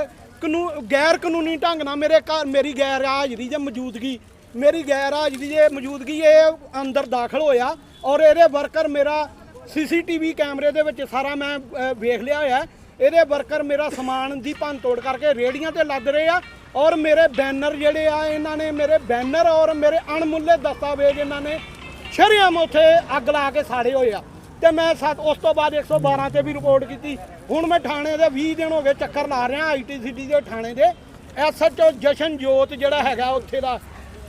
ਕਨੂ, ਗੈਰ ਕਾਨੂੰਨੀ ਢੰਗ ਨਾਲ ਮੇਰੇ ਘਰ, ਮੇਰੀ ਗੈਰ ਹਾਜ਼ਰੀ ਜਾਂ ਮੌਜੂਦਗੀ, ਮੇਰੀ ਗੈਰ ਹਾਜ਼ਰੀ ਜੇ ਮੌਜੂਦਗੀ ਇਹ ਅੰਦਰ ਦਾਖਲ ਹੋਇਆ ਔਰ ਇਹਦੇ ਵਰਕਰ ਮੇਰਾ ਸੀਸੀਟੀਵੀ ਕੈਮਰੇ ਦੇ ਵਿੱਚ ਸਾਰਾ ਮੈਂ ਵੇਖ ਲਿਆ ਹੋਇਆ ਇਹਦੇ ਵਰਕਰ ਮੇਰਾ ਸਮਾਨ ਦੀ ਭੰਨ ਤੋੜ ਕਰਕੇ ਰੇੜੀਆਂ ਤੇ ਲੱਦ ਰਹੇ ਆ ਔਰ ਮੇਰੇ ਬੈਨਰ ਜਿਹੜੇ ਆ, ਇਹਨਾਂ ਨੇ ਮੇਰੇ ਬੈਨਰ ਔਰ ਮੇਰੇ ਅਣਮੁੱਲੇ ਦਸਤਾਵੇਜ਼ ਇਹਨਾਂ ਨੇ ਸ਼ਰੇਆਮ ਉੱਥੇ ਅੱਗ ਲਾ ਕੇ ਸਾੜੇ ਹੋਏ ਆ। ਤੇ ਮੈਂ ਸੱਤ ਉਸ ਤੋਂ ਬਾਅਦ 112 ਤੇ ਵੀ ਰਿਪੋਰਟ ਕੀਤੀ। ਹੁਣ ਮੈਂ ਥਾਣੇ ਦੇ 20 ਦਿਨ ਹੋ ਗਏ ਚੱਕਰ ਲਾ ਰਿਹਾ ਆਈਟੀ ਸਿਟੀ ਦੇ ਥਾਣੇ ਦੇ। ਐਸਐਚਓ ਜਸ਼ਨਜੋਤ ਜਿਹੜਾ ਹੈਗਾ ਉੱਥੇ ਦਾ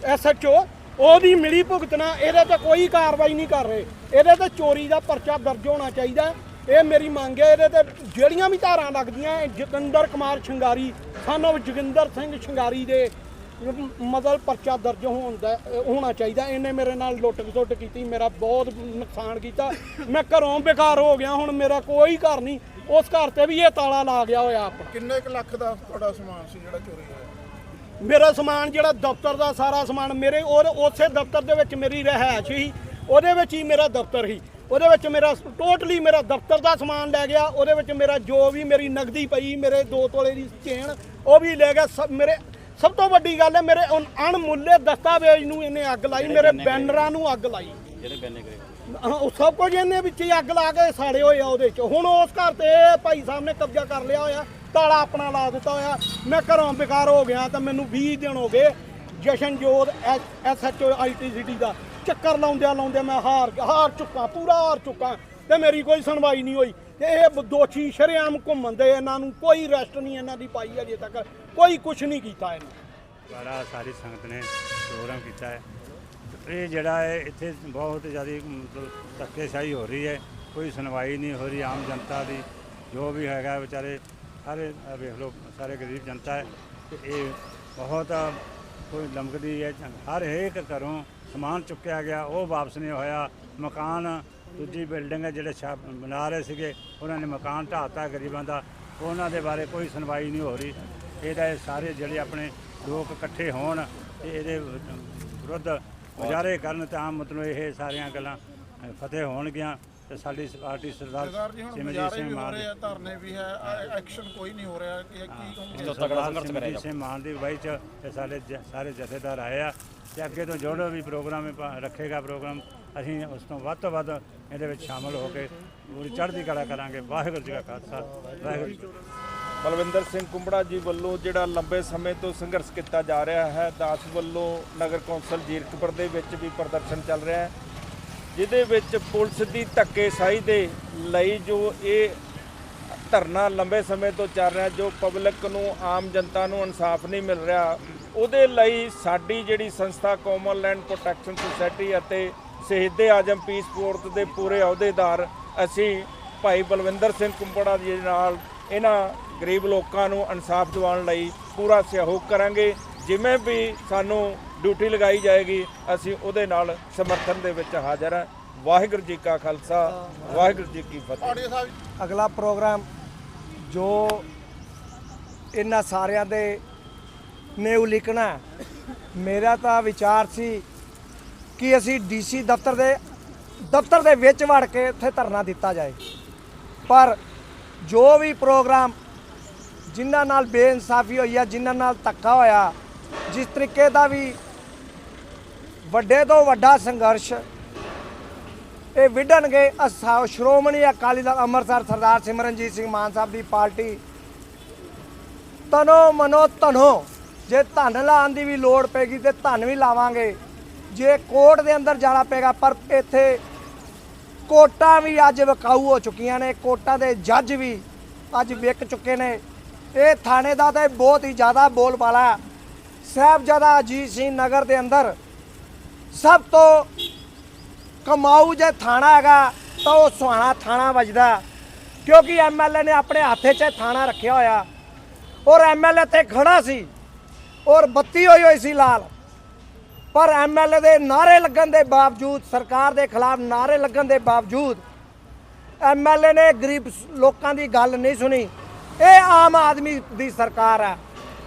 ਐਸਐਚਓ ਉਹਦੀ ਮਿਲੀ ਭੁਗਤਣਾ ਇਹਦੇ ਤੇ ਕੋਈ ਕਾਰਵਾਈ ਨਹੀਂ ਕਰ ਰਹੇ। ਇਹਦੇ ਤੇ ਚੋਰੀ ਦਾ ਪਰਚਾ ਦਰਜ ਹੋਣਾ ਚਾਹੀਦਾ। ਇਹ ਮੇਰੀ ਮੰਗ ਹੈ ਇਹਦੇ ਤੇ ਜਿਹੜੀਆਂ ਵੀ ਧਾਰਾਂ ਲੱਗਦੀਆਂ ਜਗਿੰਦਰ ਕੁਮਾਰ ਸ਼ਿੰਗਾਰੀ ਸਾਨੂੰ ਜਗਿੰਦਰ ਸਿੰਘ ਸ਼ਿੰਗਾਰੀ ਦੇ ਮਤਲਬ ਪਰਚਾ ਦਰਜ ਹੁੰਦਾ ਹੋਣਾ ਚਾਹੀਦਾ। ਇਹਨੇ ਮੇਰੇ ਨਾਲ ਲੁੱਟ ਖਸੁੱਟ ਕੀਤੀ ਮੇਰਾ ਬਹੁਤ ਨੁਕਸਾਨ ਕੀਤਾ। ਮੈਂ ਘਰੋਂ ਬੇਕਾਰ ਹੋ ਗਿਆ ਹੁਣ ਮੇਰਾ ਕੋਈ ਘਰ ਨਹੀਂ। ਉਸ ਘਰ ਤੇ ਵੀ ਇਹ ਤਾਲਾ ਲਾ ਗਿਆ ਹੋਇਆ ਆਪ। ਕਿੰਨੇ ਕੁ ਲੱਖ ਦਾ ਤੁਹਾਡਾ ਸਮਾਨ ਸੀ ਜਿਹੜਾ ਚੋਰੀ ਹੋਇਆ? ਮੇਰਾ ਸਮਾਨ ਜਿਹੜਾ ਦਫ਼ਤਰ ਦਾ ਸਾਰਾ ਸਮਾਨ ਮੇਰੇ ਉਹ ਉਸੇ ਦਫ਼ਤਰ ਦੇ ਵਿੱਚ ਮੇਰੀ ਰਹਿائش ਸੀ। ਉਹਦੇ ਵਿੱਚ ਹੀ ਮੇਰਾ ਦਫ਼ਤਰ ਸੀ। ਉਹਦੇ ਵਿੱਚ ਮੇਰਾ ਟੋਟਲੀ ਮੇਰਾ ਦਫ਼ਤਰ ਦਾ ਸਮਾਨ ਲੈ ਗਿਆ ਉਹਦੇ ਵਿੱਚ ਮੇਰਾ ਜੋ ਵੀ ਮੇਰੀ ਨਗਦੀ ਪਈ ਮੇਰੇ 2 ਤੋਲੇ ਦੀ ਚੇਨ ਉਹ ਵੀ ਲੈ ਗਿਆ। ਮੇਰੇ ਸਭ ਤੋਂ ਵੱਡੀ ਗੱਲ ਹੈ ਮੇਰੇ ਅਣਮੁੱਲੇ ਦਸਤਾਵੇਜ਼ ਨੂੰ ਇਹਨੇ ਅੱਗ ਲਾਈ ਮੇਰੇ ਬੈਨਰਾਂ ਨੂੰ ਅੱਗ ਲਾਈ। ਹਾਂ, ਉਹ ਸਭ ਕੁਝ ਇਹਨੇ ਵਿੱਚ ਹੀ ਅੱਗ ਲਾ ਕੇ ਸਾੜੇ ਹੋਏ ਆ ਉਹਦੇ ਚ। ਹੁਣ ਉਸ ਘਰ ਤੇ ਭਾਈ ਸਾਹਿਬ ਨੇ ਕਬਜ਼ਾ ਕਰ ਲਿਆ ਹੋਇਆ ਤਾਲਾ ਆਪਣਾ ਲਾ ਦਿੱਤਾ ਹੋਇਆ। ਮੈਂ ਘਰੋਂ ਬੇਕਾਰ ਹੋ ਗਿਆ ਤਾਂ ਮੈਨੂੰ 20 ਦਿਨ ਹੋ ਗਏ ਜਸ਼ਨਜੋਤ ਐਸਐਚਓ ਆਈਟੀਸੀਟੀ ਦਾ। ਚੱਕਰ ਲਾਉਂਦਿਆਂ ਲਾਉਂਦਿਆਂ ਮੈਂ ਹਾਰ ਹਾਰ ਚੁੱਕਾ, ਪੂਰਾ ਹਾਰ ਚੁੱਕਾ। ਤੇ ਮੇਰੀ ਕੋਈ ਸੁਣਵਾਈ ਨਹੀਂ ਹੋਈ। ਤੇ ਇਹ ਦੋਸ਼ੀ ਸ਼ਰੇਆਮ ਘੁੰਮਣ ਦੇ, ਇਹਨਾਂ ਨੂੰ ਕੋਈ ਰੈਸਟ ਨਹੀਂ ਇਹਨਾਂ ਦੀ ਪਾਈ ਅਜੇ ਤੱਕ। ਕੋਈ ਕੁਝ ਨਹੀਂ ਕੀਤਾ ਇਹਨਾਂ। ਬੜਾ ਸਾਰੀ ਸੰਗਤ ਨੇ ਪ੍ਰੋਗਰਾਮ ਕੀਤਾ ਹੈ। ਇਹ ਜਿਹੜਾ ਹੈ, ਇੱਥੇ ਬਹੁਤ ਜ਼ਿਆਦਾ, ਮਤਲਬ ਧੱਕੇਸ਼ਾਹੀ ਹੋ ਰਹੀ ਹੈ। ਕੋਈ ਸੁਣਵਾਈ ਨਹੀਂ ਹੋ ਰਹੀ ਆਮ ਜਨਤਾ ਦੀ। ਜੋ ਵੀ ਹੈਗਾ ਵਿਚਾਰੇ, ਸਾਰੇ ਵੇਖ ਲਓ, ਸਾਰੇ ਗਰੀਬ ਜਨਤਾ ਹੈ। ਇਹ ਬਹੁਤ ਕੋਈ ਲੰਮਕਦੀ ਹੈ ਹਰ ਇੱਕ ਘਰੋਂ ਸਮਾਨ ਚੁੱਕਿਆ ਗਿਆ ਉਹ ਵਾਪਸ ਨਹੀਂ ਹੋਇਆ। ਮਕਾਨ ਦੂਜੀ ਬਿਲਡਿੰਗ ਹੈ ਜਿਹੜੇ ਛਾ ਬਣਾ ਰਹੇ ਸੀਗੇ ਉਹਨਾਂ ਨੇ ਮਕਾਨ ਢਾਤਾ ਗਰੀਬਾਂ ਦਾ। ਉਹਨਾਂ ਦੇ ਬਾਰੇ ਕੋਈ ਸੁਣਵਾਈ ਨਹੀਂ ਹੋ ਰਹੀ। ਇਹਦਾ ਇਹ ਸਾਰੇ ਜਿਹੜੇ ਆਪਣੇ ਲੋਕ ਇਕੱਠੇ ਹੋਣ ਤੇ ਇਹਦੇ ਵਿਰੁੱਧ ਮੁਜ਼ਾਹਰੇ ਕਰਨ ਤਾਂ ਆਮ ਮਤਲਬ ਇਹ ਸਾਰੀਆਂ ਗੱਲਾਂ ਫਤਿਹ ਹੋਣਗੀਆਂ ਤੇ ਸਾਡੀ ਪਾਰਟੀ ਸਰਦਾਰ ਸਿਮਰਜੀਤ ਸਿੰਘ ਮਾਨ ਆ ਧਰਨੇ ਵੀ ਹੈ ਐਕਸ਼ਨ ਕੋਈ ਨਹੀਂ ਹੋ ਰਿਹਾ ਕਿ ਕੀ ਕਹੋਗੇ? ਸਰਦਾਰ ਸਿਮਰਜੀਤ ਸਿੰਘ ਮਾਨ ਦੀ ਅਗਵਾਈ ਚ ਇਹ ਸਾਡੇ ਜ- ਸਾਰੇ ਜਥੇਦਾਰ ਆਏ ਆ। ਤੇ ਅੱਗੇ ਤੋਂ ਜਿਹੜਾ ਵੀ ਪ੍ਰੋਗਰਾਮ ਰੱਖੇਗਾ ਪ੍ਰੋਗਰਾਮ, ਅਸੀਂ ਉਸ ਤੋਂ ਵੱਧ ਤੋਂ ਵੱਧ ਇਹਦੇ ਵਿੱਚ ਸ਼ਾਮਲ ਹੋ ਕੇ ਪੂਰੀ ਚੜ੍ਹਦੀ ਕਲਾ ਕਰਾਂਗੇ। ਵਾਹਿਗੁਰੂ ਜੀ ਕਾ ਖਾਲਸਾ, ਵਾਹਿਗੁਰੂ ਜੀ ਬਲਵਿੰਦਰ ਸਿੰਘ ਕੁੰਬੜਾ ਜੀ ਵੱਲੋਂ ਜਿਹੜਾ ਲੰਬੇ ਸਮੇਂ ਤੋਂ ਸੰਘਰਸ਼ ਕੀਤਾ ਜਾ ਰਿਹਾ ਹੈ, ਦਾਸ ਵੱਲੋਂ ਨਗਰ ਕੌਂਸਲ ਜੀਰਕਪੁਰ ਦੇ ਵਿੱਚ ਵੀ ਪ੍ਰਦਰਸ਼ਨ ਚੱਲ ਰਿਹਾ ਹੈ, ਜਿਹਦੇ ਵਿੱਚ ਪੁਲਿਸ ਦੀ ਧੱਕੇਸ਼ਾਹੀ ਦੇ ਲਈ ਜੋ ਇਹ ਧਰਨਾ ਲੰਬੇ ਸਮੇਂ ਤੋਂ ਚੱਲ ਰਿਹਾ, ਜੋ ਪਬਲਿਕ ਨੂੰ, ਆਮ ਜਨਤਾ ਨੂੰ ਇਨਸਾਫ ਨਹੀਂ ਮਿਲ ਰਿਹਾ ਉਹਦੇ ਲਈ ਸਾਡੀ ਜਿਹੜੀ ਸੰਸਥਾ ਕਾਮਨ ਲੈਂਡ ਪ੍ਰੋਟੈਕਸ਼ਨ ਸੁਸਾਇਟੀ ਅਤੇ ਸ਼ਹੀਦ ਆਜਮ ਪੀਸ ਫੋਰਸ ਦੇ ਪੂਰੇ ਅਹੁਦੇਦਾਰ ਅਸੀਂ ਭਾਈ ਬਲਵਿੰਦਰ ਸਿੰਘ ਕੁੰਬੜਾ ਜੀ ਨਾਲ ਇਹਨਾਂ ਗਰੀਬ ਲੋਕਾਂ ਨੂੰ ਇਨਸਾਫ ਦਿਵਾਉਣ ਲਈ ਪੂਰਾ ਸਹਿਯੋਗ ਕਰਾਂਗੇ। ਜਿਵੇਂ ਵੀ ਸਾਨੂੰ ਡਿਊਟੀ ਲਗਾਈ ਜਾਏਗੀ ਅਸੀਂ ਉਹਦੇ ਨਾਲ ਸਮਰਥਨ ਦੇ ਵਿੱਚ ਹਾਜ਼ਰ ਹਾਂ। ਵਾਹਿਗੁਰੂ ਜੀ ਕਾ ਖਾਲਸਾ ਵਾਹਿਗੁਰੂ ਜੀ ਕੀ ਫਤਿਹ। ਅਗਲਾ ਪ੍ਰੋਗਰਾਮ ਜੋ ਇਹਨਾਂ ਸਾਰਿਆਂ ਦੇ ਨੇ ਉਲੀਕਣਾ ਮੇਰਾ ਤਾਂ ਵਿਚਾਰ ਸੀ ਕਿ ਅਸੀਂ ਡੀਸੀ ਦਫ਼ਤਰ ਦੇ ਦਫ਼ਤਰ ਦੇ ਵਿੱਚ ਵੜ ਕੇ ਉੱਥੇ ਧਰਨਾ ਦਿੱਤਾ ਜਾਏ। ਪਰ ਜੋ ਵੀ ਪ੍ਰੋਗਰਾਮ ਜਿਨ੍ਹਾਂ ਨਾਲ ਬੇਇਨਸਾਫੀ ਹੋਈ ਆ, ਜਿਨ੍ਹਾਂ ਨਾਲ ਧੱਕਾ ਹੋਇਆ, ਜਿਸ ਤਰੀਕੇ ਦਾ ਵੀ ਵੱਡੇ ਤੋਂ ਵੱਡਾ ਸੰਘਰਸ਼, ਇਹ ਵਿਢਣਗੇ ਅਸਾ, ਸ਼੍ਰੋਮਣੀ ਅਕਾਲੀ ਦਲ ਅੰਮ੍ਰਿਤਸਰ ਸਰਦਾਰ ਸਿਮਰਨਜੀਤ ਸਿੰਘ ਮਾਨ ਸਾਹਿਬ ਦੀ ਪਾਰਟੀ। ਤਨੋ ਮਨੋ ਧਨੋ ਜੇ ਧਨ ਲਾਉਣ ਦੀ ਵੀ ਲੋੜ ਪੈਗੀ ਤੇ ਧਨ ਵੀ ਲਾਵਾਂਗੇ। ਜੇ ਕੋਰਟ ਦੇ ਅੰਦਰ ਜਾਣਾ ਪਏਗਾ, ਪਰ ਇੱਥੇ ਕੋਟਾਂ ਵੀ ਅੱਜ ਵਿਕਾਊ ਹੋ ਚੁੱਕੀਆਂ ਨੇ ਕੋਟਾਂ ਦੇ ਜੱਜ ਵੀ ਅੱਜ ਵਿਕ ਚੁੱਕੇ ਨੇ। ਇਹ ਥਾਣੇ ਦਾ ਤਾਂ ਬਹੁਤ ਹੀ ਜ਼ਿਆਦਾ ਬੋਲਬਾਲਾ ਸਾਹਿਬਜ਼ਾਦਾ ਅਜੀਤ ਸਿੰਘ ਨਗਰ ਦੇ ਅੰਦਰ ਸਭ ਤੋਂ ਕਮਾਊ ਜੇ ਥਾਣਾ ਹੈਗਾ, ਤਾਂ ਉਹ ਸੁਹਾਣਾ ਥਾਣਾ ਵੱਜਦਾ ਕਿਉਂਕਿ ਐਮਐਲਏ ਨੇ ਆਪਣੇ ਹੱਥੇ 'ਚ ਥਾਣਾ ਰੱਖਿਆ ਹੋਇਆ। ਔਰ ਐਮਐਲਏ ਤੇ ਖੜਾ ਸੀ। ਔਰ ਬੱਤੀ ਹੋਈ ਹੋਈ ਸੀ ਲਾਲ। ਪਰ ਐਮਐਲਏ ਦੇ ਨਾਰੇ ਲੱਗਣ ਦੇ ਬਾਵਜੂਦ, ਸਰਕਾਰ ਦੇ ਖਿਲਾਫ ਨਾਰੇ ਲੱਗਣ ਦੇ ਬਾਵਜੂਦ ਐਮਐਲਏ ਨੇ ਗਰੀਬ ਲੋਕਾਂ ਦੀ ਗੱਲ ਨਹੀਂ ਸੁਣੀ। ਇਹ ਆਮ ਆਦਮੀ ਦੀ ਸਰਕਾਰ ਹੈ,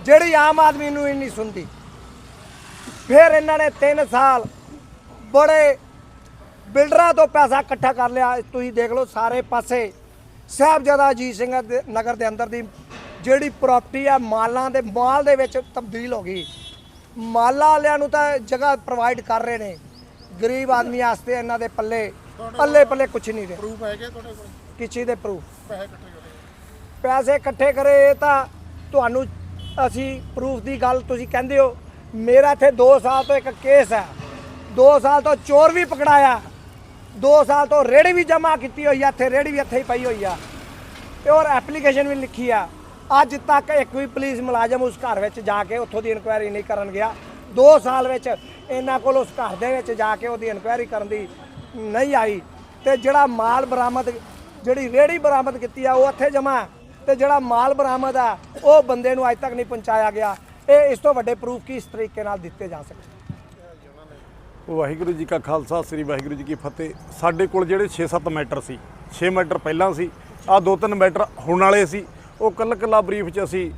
ਜਿਹੜੀ ਆਮ ਆਦਮੀ ਨੂੰ ਹੀ ਨਹੀਂ ਸੁਣਦੀ। ਫਿਰ ਇਹਨਾਂ ਨੇ 3 ਸਾਲ ਬੜੇ ਬਿਲਡਰਾਂ ਤੋਂ ਪੈਸਾ ਇਕੱਠਾ ਕਰ ਲਿਆ। ਤੁਸੀਂ ਦੇਖ ਲਓ ਸਾਰੇ ਪਾਸੇ, ਸਾਹਿਬਜ਼ਾਦਾ ਅਜੀਤ ਸਿੰਘ ਦੇ ਨਗਰ ਦੇ ਅੰਦਰ ਦੀ ਜਿਹੜੀ ਪ੍ਰਾਪਰਟੀ ਆ ਮਾਲਾਂ ਦੇ ਮਾਲ ਦੇ ਵਿੱਚ ਤਬਦੀਲ ਹੋ ਗਈ। ਮਾਲਾ ਵਾਲਿਆਂ ਨੂੰ ਤਾਂ ਜਗ੍ਹਾ ਪ੍ਰੋਵਾਈਡ ਕਰ ਰਹੇ ਨੇ। ਗਰੀਬ ਆਦਮੀ ਵਾਸਤੇ ਇਹਨਾਂ ਦੇ ਪੱਲੇ ਪੱਲੇ ਪੱਲੇ ਕੁਝ ਨਹੀਂ ਰਹੇ ਪ੍ਰੂਫ ਹੈਗੇ ਤੁਹਾਡੇ ਕੋਲ? ਕਿਸੇ ਦੇ ਪ੍ਰੂਫ ਪੈਸੇ ਇਕੱਠੇ ਕਰੇ। ਪੈਸੇ ਇਕੱਠੇ ਕਰੇ ਇਹ ਤਾਂ ਤੁਹਾਨੂੰ ਅਸੀਂ ਪ੍ਰੂਫ ਦੀ ਗੱਲ ਤੁਸੀਂ ਕਹਿੰਦੇ ਹੋ। ਮੇਰਾ ਇੱਥੇ 2 ਸਾਲ ਤੋਂ ਇੱਕ ਕੇਸ ਹੈ। 2 ਸਾਲ ਤੋਂ ਚੋਰ ਵੀ ਪਕੜਾਇਆ। 2 ਸਾਲ ਤੋਂ ਰੇੜੀ ਵੀ ਜਮ੍ਹਾਂ ਕੀਤੀ ਹੋਈ ਆ। ਇੱਥੇ ਰੇੜੀ ਵੀ ਇੱਥੇ ਹੀ ਪਈ ਹੋਈ ਆ। ਤੇ ਔਰ ਐਪਲੀਕੇਸ਼ਨ ਵੀ ਲਿਖੀ ਆ। ਅੱਜ ਤੱਕ ਇੱਕ ਵੀ ਪੁਲਿਸ ਮੁਲਾਜ਼ਮ ਉਸ ਘਰ ਵਿੱਚ ਜਾ ਕੇ ਉੱਥੋਂ ਦੀ ਇਨਕੁਆਇਰੀ ਨਹੀਂ ਕਰਨ ਗਿਆ। 2 ਸਾਲ ਵਿੱਚ ਇਹਨਾਂ ਕੋਲ ਉਸ ਘਰ ਦੇ ਵਿੱਚ ਜਾ ਕੇ ਉਹਦੀ ਇਨਕੁਆਇਰੀ ਕਰਨ ਦੀ ਨਹੀਂ ਆਈ। ਤੇ ਜਿਹੜਾ ਮਾਲ ਬਰਾਮਦ, ਜਿਹੜੀ ਰੇੜੀ ਬਰਾਮਦ ਕੀਤੀ ਆ, ਉਹ ਇੱਥੇ ਜਮ੍ਹਾਂ ਤੇ ਜਿਹੜਾ ਮਾਲ ਬਰਾਮਦ ਆ, ਉਹ ਬੰਦੇ ਨੂੰ ਅੱਜ ਤੱਕ ਨਹੀਂ ਪਹੁੰਚਾਇਆ ਗਿਆ। ਇਹ ਇਸ ਤੋਂ ਵੱਡੇ ਪ੍ਰੂਫ ਕਿਸ ਤਰੀਕੇ ਨਾਲ ਦਿੱਤੇ ਜਾ ਸਕਦੇ? ਵਾਹਿਗੁਰੂ ਜੀ ਕਾ ਖਾਲਸਾ, ਸ੍ਰੀ ਵਾਹਿਗੁਰੂ ਜੀ ਕੀ ਫਤਿਹ। ਸਾਡੇ ਕੋਲ ਜਿਹੜੇ 6-7 ਮੈਟਰ ਸੀ 6 ਮੈਟਰ ਪਹਿਲਾਂ ਸੀ ਆ ਦੋ ਤਿੰਨ ਮੈਟਰ ਹੁਣ ਵਾਲੇ ਸੀ। ਉਹ ਕੱਲਾ ਕੱਲਾ ਬਰੀਫ ਚ ਅਸੀਂ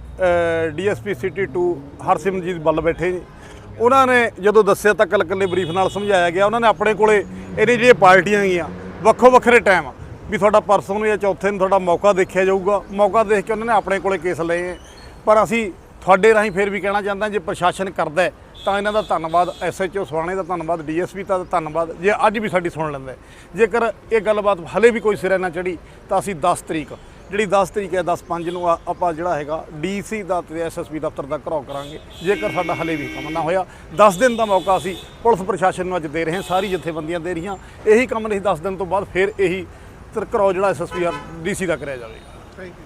ਡੀਐਸਪੀ ਸਿਟੀ 2 ਹਰਸਿਮਰਜੀਤ ਬੱਲ ਬੈਠੇ ਜੀ। ਉਹਨਾਂ ਨੇ ਜਦੋਂ ਦੱਸਿਆ ਤਾਂ ਕੱਲੇ ਕੱਲੇ ਬਰੀਫ ਨਾਲ ਸਮਝਾਇਆ ਗਿਆ। ਉਹਨਾਂ ਨੇ ਆਪਣੇ ਕੋਲੇ ਇਹਨੇ ਜਿਹੜੀਆਂ ਪਾਰਟੀਆਂ ਗਈਆਂ ਵੱਖੋ ਵੱਖਰੇ ਟਾਈਮ ਵੀ ਤੁਹਾਡਾ ਪਰਸੋਂ ਨੂੰ ਜਾਂ ਚੌਥੇ ਨੂੰ ਤੁਹਾਡਾ ਮੌਕਾ ਦੇਖਿਆ ਜਾਊਗਾ। ਮੌਕਾ ਦੇਖ ਕੇ ਉਹਨਾਂ ਨੇ ਆਪਣੇ ਕੋਲੇ ਕੇਸ ਲਏ ਹੈ। ਪਰ ਅਸੀਂ ਤੁਹਾਡੇ ਰਾਹੀਂ ਫੇਰ ਵੀ ਕਹਿਣਾ ਚਾਹੁੰਦਾ, ਜੇ ਪ੍ਰਸ਼ਾਸਨ ਕਰਦਾ ਤਾਂ ਇਹਨਾਂ ਦਾ ਧੰਨਵਾਦ ਐਸਐਚਓ ਸਵਾਣੇ ਦਾ ਧੰਨਵਾਦ, ਡੀਐਸਪੀ ਦਾ ਧੰਨਵਾਦ, ਜੇ ਅੱਜ ਵੀ ਸਾਡੀ ਸੁਣ ਲੈਂਦਾ ਜੇਕਰ ਇਹ ਗੱਲਬਾਤ ਹਲੇ ਵੀ ਕੋਈ ਸਿਰੇ ਨਾ ਚੜੀ ਤਾਂ ਅਸੀਂ 10 ਤਰੀਕ ਜਿਹੜੀ 10 ਤਰੀਕ ਹੈ 10 5 ਨੂੰ ਆ- ਆਪਾਂ ਜਿਹੜਾ ਹੈਗਾ ਡੀਸੀ ਦਾ ਤੇ ਐਸਐਸਪੀ ਦਫ਼ਤਰ ਦਾ ਘਰਾਓ ਕਰਾਂਗੇ। ਜੇਕਰ ਸਾਡਾ ਹਲੇ ਵੀ ਕੰਮ ਨਾ ਹੋਇਆ 10 ਦਿਨ ਦਾ ਮੌਕਾ ਅਸੀਂ ਪੁਲਿਸ ਪ੍ਰਸ਼ਾਸਨ ਨੂੰ ਅੱਜ ਦੇ ਰਹੇ ਹਾਂ, ਸਾਰੀ ਜਥੇਬੰਦੀਆਂ ਦੇ ਰਹੀਆਂ। ਇਹੀ ਕੰਮ ਨਹੀਂ 10 ਦਿਨ ਤੋਂ ਬਾਅਦ ਫਿਰ ਇਹੀ ਘਰਾਓ ਜਿਹੜਾ ਐਸਐਸਪੀ ਡੀਸੀ ਦਾ ਕਰਿਆ ਜਾਵੇਗਾ। Thank you